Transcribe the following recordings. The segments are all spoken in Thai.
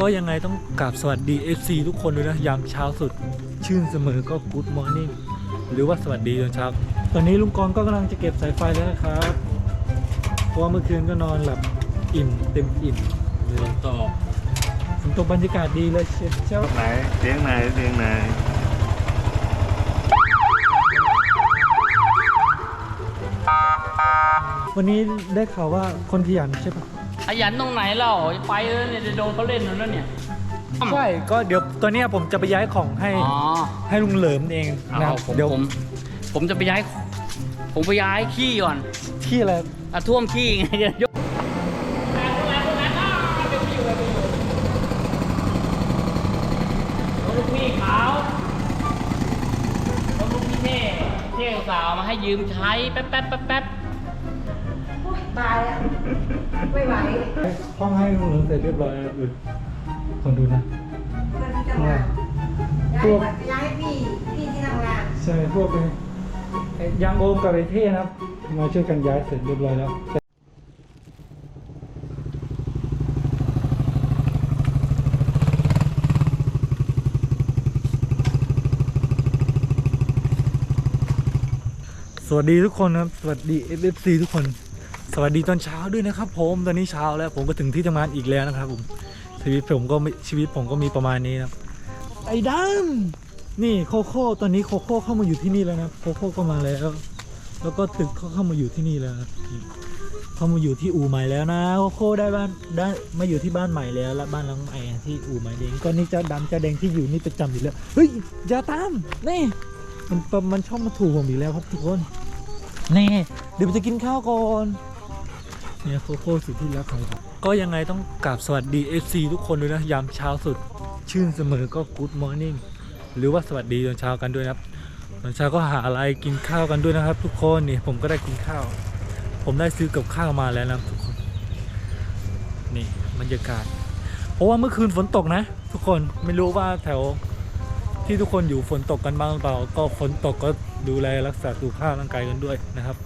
ก็ยังไงต้องกราบสวัสดี FC ทุกคนด้วยนะยามเช้าสุด ชื่นเสมอก็ Good Morning หรือว่าสวัสดีตอนเช้าตอนนี้ลุงกรณ์ก็กำลังจะเก็บสายไฟแล้วนะครับเพราะว่าเมื่อคืนก็นอนหลับอิ่มเต็มอิ่มเลยต่อฝนตกบรรยากาศดีเลยเชียวเจ้าไหนเสียงไหนเสียงไหนวันนี้ได้ข่าวว่าคนขยันใช่ปะ ขยันตรงไหนเราไปแล้วเนี่ยจะโดนเขาเล่นแล้วเนี่ย ใช่ก็เดี๋ยวตอนเนี้ยผมจะไปย้ายของให้อ๋อให้ลุงเหลิมเองนะเอาครับผมเดี๋ยวผมผมจะไปย้าย ผมไปย้ายขี้ก่อนที่อะไร อะท่วมขี้ไงจะยกรถลูกพี่ขาวรถลูกพี่เท่เท่สาวมาให้ยืมใช้แป๊บแป๊บแป๊บแป๊บ ตายอะ ไม่ไหวห้องให้ลุงเหลิมเสร็จเรียบร้อยแล้วอื่นคนดูนะเพื่อนที่ทำงานพวกย้ายย้ายพี่พี่ที่ทำงานใช่พวกเป็นไอ้ยางโอมกับไอ้เท่นะครับ มาช่วยกันย้ายเสร็จเรียบร้อยแล้วสวัสดีทุกคนครับ สวัสดี FFC ทุกคน สวัสดีตอนเช้าด้วยนะครับ ผมตอนนี้เช้าแล้วผมก็ถึงที่ทำงานอีกแล้วนะครับ ผมชีวิตผมก็ชีวิตผมก็มีประมาณนี้นะครับไอ้ดำนี่โคโค่ตอนนี้โคโค่เข้ามาอยู่ที่นี่แล้วนะโคโค่ก็มาแล้ว แล้วก็ตึกเขาเข้ามาอยู่ที่นี่แล้วเข้ามาอยู่ที่อู่ใหม่แล้วนะโคโค่ได้บ้านได้มาอยู่ที่บ้านใหม่แล้วและบ้านหลังใหม่ที่อู่ใหม่เองก็นี่เจ้าดำเจ้าแดงที่อยู่นี่ประจำอยู่แล้วเฮ้ยอย่าตามนี่มันมันชอบมาถูกผมอีกแล้วครับทุกคนนี่เดี๋ยวจะกินข้าวก่อน เนี่ยโคโค่สุดที่รักของผมก็ยังไงต้องกราบสวัสดี FC ทุกคนด้วยนะ ยามเช้าสุด ชื่นเสมอก็ Good Morning หรือว่าสวัสดีตอนเช้ากันด้วยนะครับตอนเช้าก็หาอะไรกินข้าวกันด้วยนะครับ ทุกคนนี่ผมก็ได้กินข้าว ผมได้ซื้อกับข้าวมาแล้วนะทุกคน นี่บรรยากาศ เพราะว่าเมื่อคืนฝนตกนะ ทุกคนไม่รู้ว่าแถวที่ทุกคนอยู่ฝนตกกันบ้างหรือเปล่าก็ฝนตกก็ดูแลรักษาสุขภาพร่างกายกันด้วยนะครับ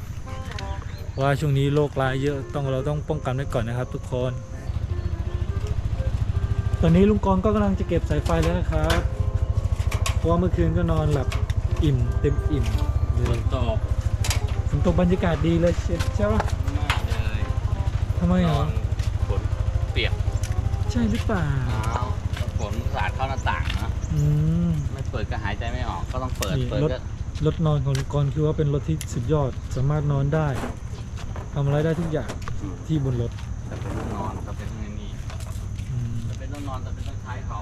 ว่าช่วงนี้โรคร้ายเยอะต้องเราต้องป้องกันไว้ก่อนนะครับ ทุกคน ตอนนี้ลุงกรณ์ก็กำลังจะเก็บสายไฟแล้วนะครับเพราะว่าเมื่อคืนก็นอนหลับอิ่มเต็มอิ่มเลฝยนตกฝนตกบรรยากาศดีเลยเชียวใช่ปะมากเลยทำไมนอะอนฝนเปียกใช่หรือเปล่าอ้าวฝนสาดเข้าหน้าต่างนะอืม ไม่เปิดก็หายใจไม่ออกก็ต้องเปิดนี่เปิดรถ ก็รถนอนของลุงกรณ์คือว่าเป็นรถที่สุดยอดสามารถนอนได้ ทำอะไรได้ทุกอย่างอืมที่บนรถแต่เป็นรถนอนก็เป็นไงนี่อืมแต่เป็นรถนอนแต่เป็นรถใช้เขา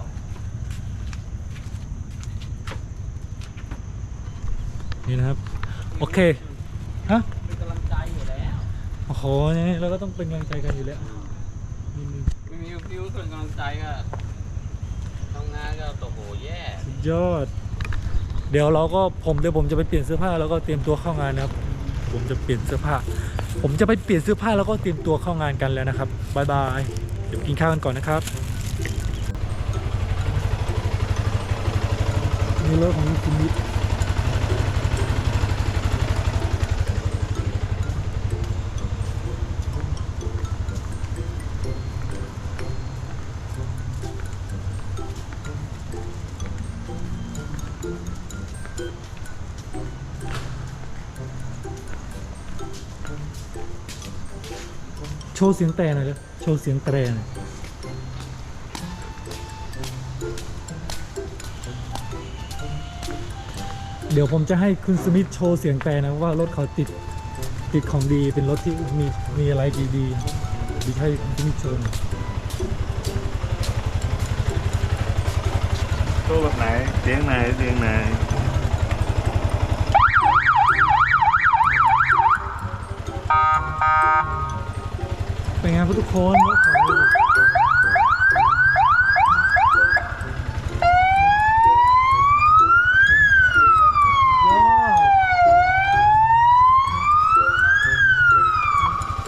นี่นะครับ โอเคฮะเป็นกำลังใจอยู่แล้วโอ้โหนี่เราก็ต้องเป็นกำลังใจกันอยู่แล้วนิดนึงไม่มีฟิวเป็นกำลังใจก็ทำงานก็โอ้โหแย่สุดยอด เดี๋ยวเราก็ผมเดี๋ยวผมจะไปเปลี่ยนเสื้อผ้าแล้วก็เตรียมตัวเข้างานนะครับ ผมจะเปลี่ยนเสื้อผ้า ผมจะไปเปลี่ยนเสื้อผ้าแล้วก็เตรียมตัวเข้างานกันแล้วนะครับบายบายเดี๋ยวกินข้าวกันก่อนนะครับนี่รถของคุณมิ โชว์เสียงแต่หน่อยเลยโชว์เสียงแต่หน่อยเดี๋ยวผมจะให้คุณสมิธโชว์เสียงแต่นะว่ารถเขาติดติดของดีเป็นรถที่มีมีอะไรดีๆดีให้คุณสมิธโชว์หน่อยตัวแบบไหนเสียงไหนเสียงไหน เป็นไงครับทุกคนรถของยอด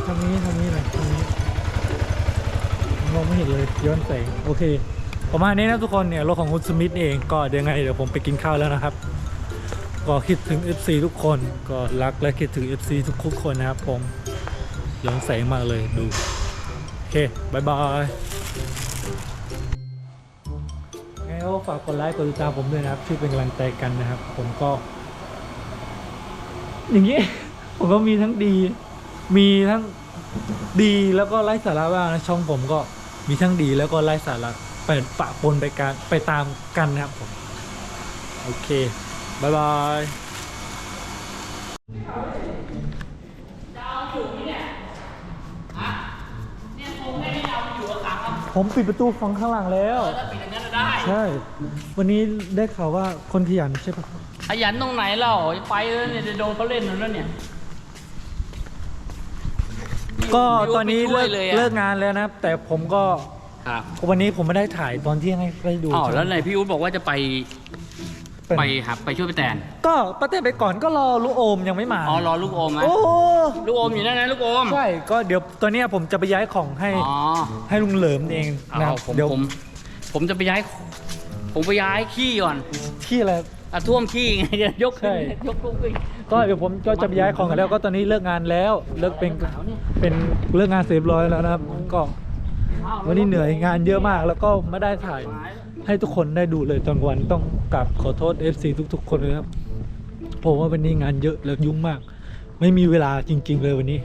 ทางนี้ทางนี้หน่อยทางนี้มองไม่เห็นเลยย้อนแสงโอเค ประมาณนี้นะทุกคนเนี่ยรถของคุณสมิธเองก็เดี๋ยวไงเดี๋ยวผมไปกินข้าวแล้วนะครับ ก็คิดถึง FC ทุกคนก็รักและคิดถึง FC ทุกๆคนนะครับผม ย้อนแสงมากเลยดู โอเคบายบายฝากกดไลค์กดติดตามผมด้วยนะครับช่วยเป็นกำลังใจกันนะครับ ผมก็ อย่างนี้ ผมก็มีทั้งดี มีทั้งดีแล้วก็ไร้สาระบ้างนะช่องผมก็มีทั้งดีแล้วก็ไร้สาระไปปะปนไปการไปตามกันนะครับผม โอเคบายบาย ผมปิดประตูฝั่งข้างหลังแล้ว ถ้าปิดอย่างนั้นได้ ใช่ วันนี้ได้ข่าวว่าคนขยันใช่ปะขยันตรงไหนเราไปแล้วเนี่ยจะโดนเขาเล่นแล้วเนี่ย ก็ตอนนี้ไม่ช่เลิวยกเลยอะเลิกงานแล้วนะครับ แต่ผมก็ครับวันนี้ผมไม่ได้ถ่ายตอนที่ให้ให้ดูอ๋อแล้วไหนพี่อุ๊ดบอกว่าจะไป เป็นไปหับไปช่วยไปแตนก็ประเทศไปก่อนก็รอลูกโอมยังไม่มาอ๋อรอลูกโอมไหมโอ้ลูกโอมอยู่นั่นนะลูกโอมใช่ก็เดี๋ยวตอนเนี้ยผมจะไปย้ายของให้อ๋อให้ลุงเหลิมเองนะคเอารับผมเดี๋ยวผมผมจะไปย้าย ผมไปย้ายขี้ก่อนที่อะไรอะท่วมขี้ไงจะยกขึ้นใช่ยกลูกขึ้นก็เดี๋ยวผมก็จะไปย้ายของกันแล้วก็ตอนนี้เลิกงานแล้วเลิกเป็นเป็นเลิกงานเสร็จเรียบร้อยแล้วนะครับ ก็วันนี้เหนื่อยงานเยอะมากแล้วก็ไม่ได้ถ่าย ให้ทุกคนได้ดูเลยตอนวันต้องกลับขอโทษ FC ทุก ๆ คนเลยครับผมว่าวันนี้งานเยอะแล้วยุ่งมาก ไม่มีเวลาจริง ๆ เลยวันนี้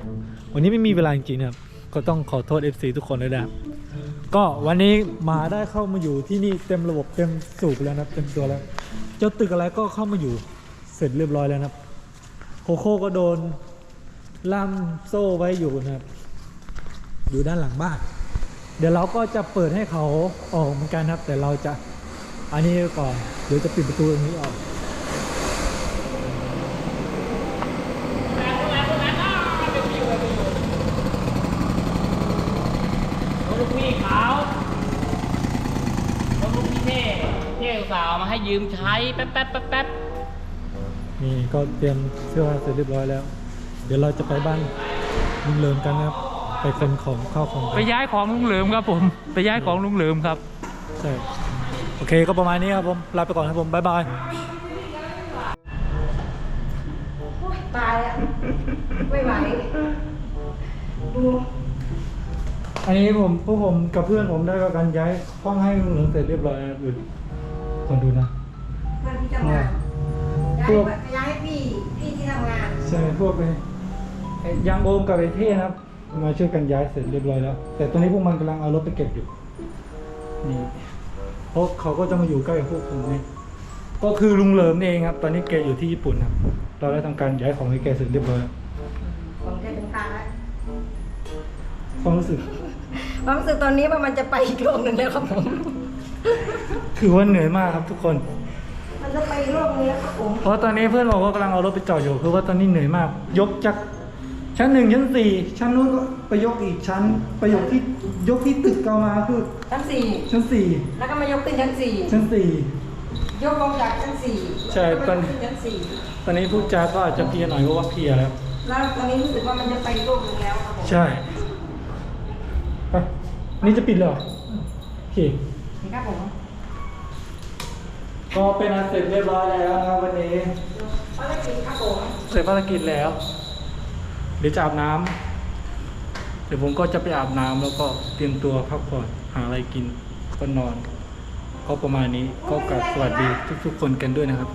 วันนี้ไม่มีเวลาจริงๆนะครับ ก็ต้องขอโทษ FC ทุกคนเลยนะครับก็วันนี้มาได้เข้ามาอยู่ที่นี่เต็มระบบเต็มสูบแล้วนะเต็มตัวแล้ว เจ้าตึกอะไรก็เข้ามาอยู่เสร็จเรียบร้อยแล้วนะครับโคโค่ก็โดนล่ามโซ่ไว้อยู่นะครับ อยู่ด้านหลังบ้าน เดี๋ยวเราก็จะเปิดให้เขาออกเหมือนกันครับ แต่เราจะอันนี้ก่อนเดี๋ยวจะปิดประตูตรงนี้ออกรถลูกพี่ขาวรถลูกพี่เท่เท่อุตสาวมาให้ยืมใช้แป๊บแป๊บแป๊บแป๊บนี่ก็เตรียมเสื้อผ้าเสร็จเรียบร้อยแล้ว เดี๋ยวเราจะไปบ้านลุงเลิมกันนะครับ ไปคนของข้าวของกัไปนย้ายของลุงเหลิมครับผม ไปย้ายของลุงเหลิมครับใช่โอเคก็ประมาณนี้ครับผมลาไปก่อนครับผมบ๊ายบายโอ้ยตายแล้วไม่ไหวดูอันนี้ผมพวกผมกับเพื่อนผมได้ก็การย้ายห้องให้ลุงเหลิมเสร็จเรียบร้อยนะครับดูคนดูนะเพื่อนที่ทำงานย้ายพวกย้ายพี่พี่ที่ทำงานใช่พวกไอ้ไอ้ยังโอมกับไอ้เท่นะครับ มาช่วยกันย้ายเสร็จเรียบร้อยแล้ว แต่ตอนนี้พวกมันกำลังเอารถไปเก็บอยู่ นี่ เพราะเขาก็จะมาอยู่ใกล้กับพวกผมนี่ ก็คือลุงเหลิมเองครับ ตอนนี้แกอยู่ที่ญี่ปุ่นครับ เราได้ทำการย้ายของให้แกเสร็จเรียบร้อยแล้วของแกเป็นตาแล้วความรู้สึก ความรู้สึกตอนนี้ว่ามันจะไปอีกโลกหนึ่งแล้วครับผม คือว่าเหนื่อยมากครับทุกคน มันจะไปอีกโลกหนึงแล้วครับผม เพราะตอนนี้เพื่อนบอกว่ากำลังเอารถไปจอดอยู่ คือว่าตอนนี้เหนื่อยมาก ยกจาก ชั้นหนึ่งชั้นสี่ชั้นนู้นก็ไปยกอีกชั้นไปยกที่ยกที่ตึกเก่ามาคือชั้นสี่ชั้นสี่แล้วก็มายกขึ้นชั้นสี่ชั้นสี่ยกลงจากชั้นสี่ใช่แล้วก็ตอนมายกขึ้นชั้นสี่ตอนนี้พูดจาก็อาจจะเพลียหน่อยเพราะว่าเพลียแล้วแล้วตอนนี้รู้สึกว่ามันจะไปอีกโลกหนึงแล้วครับผมใช่ไปนี่จะปิดเลยเหรอโอเคครับผมก็เป็นอันเสร็จเรียบร้อยแล้วนะครับวันนี้ภารกิจครับผมเสร็จภารกิจแล้วเดี๋ยวจะอาบน้ำเดี๋ยวผมก็จะไปอาบน้ำแล้วก็เตรียมตัวพักผ่อนหาอะไรกินก็นอนก็ประมาณนี้ก็กราบสวัสดีทุกๆคนกันด้วยนะครับ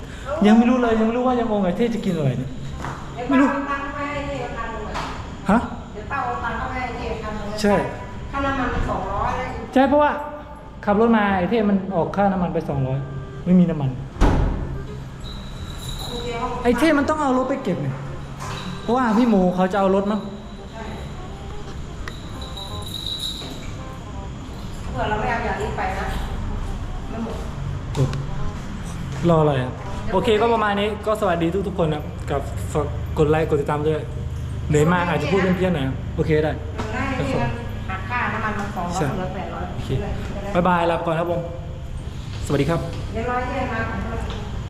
ยังไม่รู้เลยยังไม่รู้ว่ายังองค์ไหนเทศจะกินอะไรเนี่ยเดี๋ยวไม่ป้ารู้เอาตังค์ไปให้เจ๊พันหนึ่งอะฮะเดี๋ยวป้าเอาตังค์เข้าไปให้เจ๊พันหนึ่งใช่ค่าน้ำมันสองร้อยแล้วใช่เพราะว่าขับรถมาไอ้เทศมันออกค่าน้ำมันไปสองร้อยไม่มีน้ำมัน ไอ้เทศมันต้องเอารถไปเก็บเนี่ย เพราะว่าพี่หมูเขาจะเอารถมั้งเผื่อเราไม่เอาอย่างนี้ไปนะไม่หมด รออะไรอะโอเคก็ประมาณนี้ก็สวัสดีทุกๆคนนะครับกับฝากกดไลค์กดติดตามด้วยเหนื่อยมากอาจจะพูดเพี้ยนๆหน่อยครับโอเคได้ ได้เลยนะหักค่าน้ำมันมาสองร้อยเหลือแปดร้อยโอเคบายบายลาไปก่อนครับผมสวัสดีครับ เดี๋ยวร้อยเจ๊มาของเรา